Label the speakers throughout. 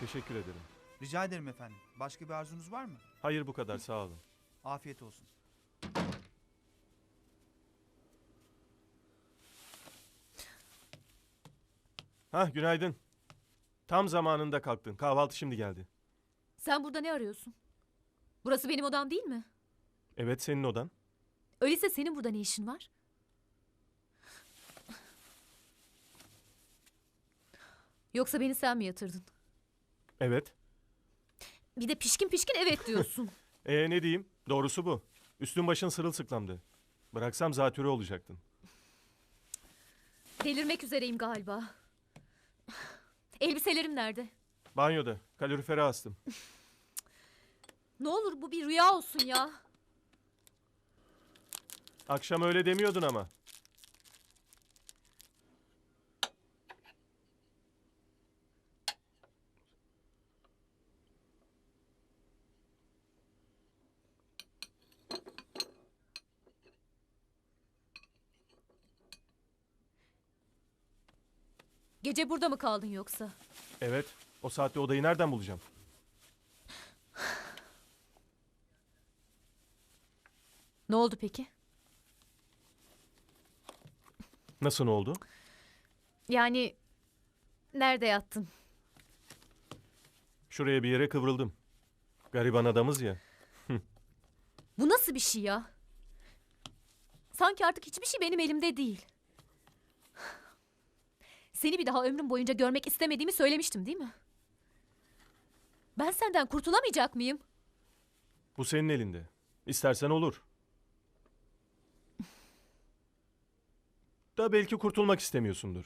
Speaker 1: Teşekkür ederim.
Speaker 2: Rica ederim efendim. Başka bir arzunuz var mı?
Speaker 1: Hayır bu kadar sağ olun.
Speaker 2: Afiyet olsun.
Speaker 1: Hah günaydın. Tam zamanında kalktın. Kahvaltı şimdi geldi.
Speaker 3: Sen burada ne arıyorsun? Burası benim odam değil mi?
Speaker 1: Evet senin odan.
Speaker 3: Öyleyse senin burada ne işin var? Yoksa beni sen mi yatırdın?
Speaker 1: Evet.
Speaker 3: Bir de pişkin pişkin evet diyorsun.
Speaker 1: Ee ne diyeyim? Doğrusu bu. Üstün başın sırılsıklamdı. Bıraksam zatürre olacaktın.
Speaker 3: Delirmek üzereyim galiba. Elbiselerim nerede?
Speaker 1: Banyoda. Kalorifere astım.
Speaker 3: Ne olur bu bir rüya olsun ya.
Speaker 1: Akşam öyle demiyordun ama.
Speaker 3: Gece burada mı kaldın yoksa?
Speaker 1: Evet. O saatte odayı nereden bulacağım?
Speaker 3: Ne oldu peki?
Speaker 1: Nasıl oldu?
Speaker 3: Yani nerede yattın?
Speaker 1: Şuraya bir yere kıvrıldım. Gariban adamız ya.
Speaker 3: Bu nasıl bir şey ya? Sanki artık hiçbir şey benim elimde değil. Seni bir daha ömrüm boyunca görmek istemediğimi söylemiştim değil mi? Ben senden kurtulamayacak mıyım?
Speaker 1: Bu senin elinde. İstersen olur. Da belki kurtulmak istemiyorsundur.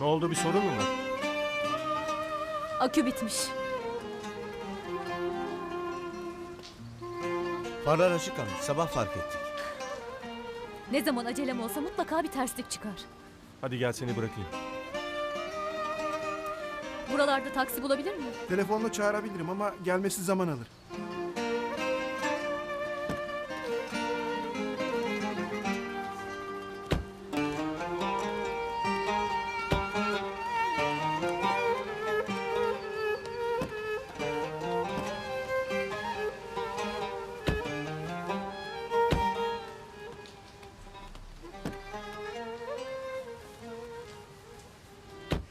Speaker 1: Ne oldu bir sorun mu var?
Speaker 3: Akü bitmiş.
Speaker 4: Farlar açık kalmış. Sabah fark ettik.
Speaker 3: Ne zaman acelem olsa mutlaka bir terslik çıkar.
Speaker 1: Hadi gel seni bırakayım.
Speaker 3: Buralarda taksi bulabilir miyim?
Speaker 5: Telefonla çağırabilirim ama gelmesi zaman alır.